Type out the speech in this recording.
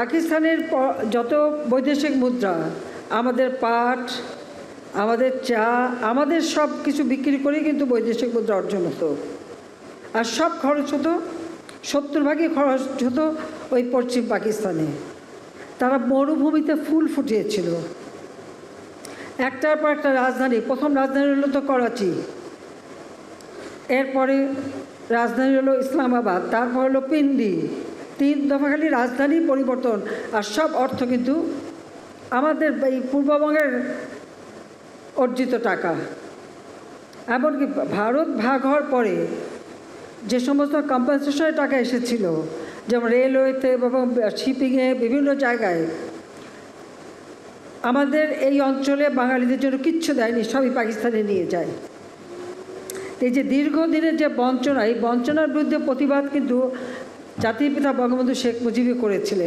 পাকিস্তানের যত বৈদেশিক মুদ্রা, আমাদের পাট, আমাদের চা, আমাদের সব কিছু বিক্রি করেই কিন্তু বৈদেশিক মুদ্রা অর্জন হতো। আর সব খরচ হতো, সত্তর ভাগই খরচ হতো ওই পশ্চিম পাকিস্তানে। তারা মরুভূমিতে ফুল ফুটিয়েছিল। একটার পর একটা রাজধানী, প্রথম রাজধানী হলো তো করাচি। এরপরে রাজধানী হলো ইসলামাবাদ, তারপর হলো পিন্ডি। তিন দফা খালি রাজধানী পরিবর্তন, আর সব অর্থ কিন্তু আমাদের এই পূর্ববঙ্গের অর্জিত টাকা। এমনকি ভারত ভাগ হওয়ার পরে যে সমস্ত কম্পেনসেশনের টাকা এসেছিল, যেমন রেলওয়েতে এবং শিপিংয়ে বিভিন্ন জায়গায়, আমাদের এই অঞ্চলে বাঙালিদের জন্য কিচ্ছু দেয়নি, সবই পাকিস্তানে নিয়ে যায়। এই যে দীর্ঘদিনের যে বঞ্চনা, এই বঞ্চনার বিরুদ্ধে প্রতিবাদ কিন্তু জাতির পিতা বঙ্গবন্ধু শেখ মুজিবই করেছিলেন।